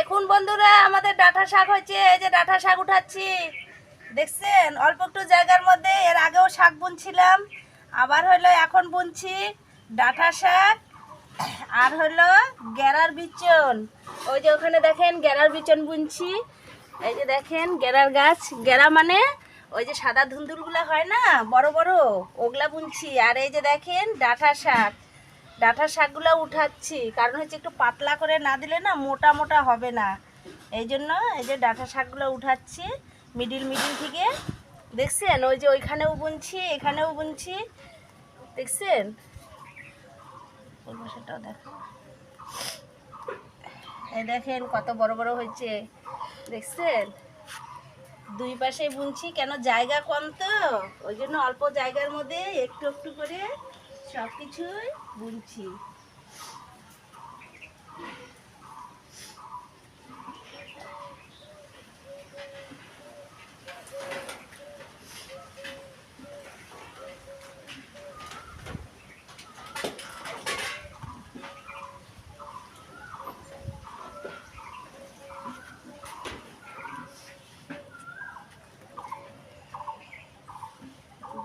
দেখুন বন্ধুরা, আমাদের ডাঁটা শাক হয়েছে, এই যে ডাঁটা শাক উঠাচ্ছি। দেখছেন? অল্প একটু জায়গার মধ্যে, এর আগেও শাক বুনছিলাম, আবার হলো এখন বুনছি ডাঁটা শাক, আর হলো গেরার বিচন। ওই যে ওখানে দেখেন গেরার বিচন বুনছি। এই যে দেখেন গেরার গাছ। গেরা মানে ওই যে সাদা ধুন্দুলগুলো হয় না, বড় বড়, ওগুলা বুনছি। আর এই যে দেখেন ডাঁটা শাক। ডাঁটা শাকগুলো উঠাচ্ছি। কারণ হচ্ছে একটু পাতলা করে না দিলে না মোটা মোটা হবে না। এই জন্য এই যে ডাঁটা শাকগুলো উঠাচ্ছি মিডিল মিডিল থেকে। দেখছেন? ওই যে ওইখানেও বুনছি, এখানেও বুনছি। দেখছেন? ওই দেখো। এই দেখেন কত বড় বড় হয়েছে। দেখছেন? দুই পাশে বুনছি, কেন জায়গা কম তো? ওই জন্য অল্প জায়গার মধ্যে একটু একটু করে সব কিছুই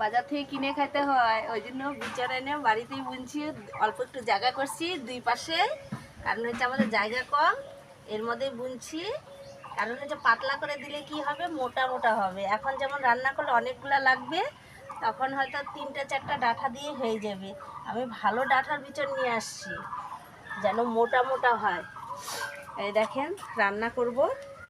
বাজার থেকে কিনে খেতে হয়, ওই জন্য বিচার এনে বাড়িতেই বুনছি, অল্প একটু জায়গা করছি দুই পাশে। কারণ হচ্ছে আমাদের জায়গা কম, এর মধ্যেই বুনছি। কারণ হচ্ছে পাতলা করে দিলে কি হবে? মোটা মোটা হবে। এখন যেমন রান্না করলে অনেকগুলা লাগবে, তখন হয়তো তিনটা চারটা ডাঁটা দিয়ে হয়ে যাবে। আমি ভালো ডাঁটার বিচন নিয়ে আসছি, যেন মোটা মোটা হয়। এই দেখেন, রান্না করব।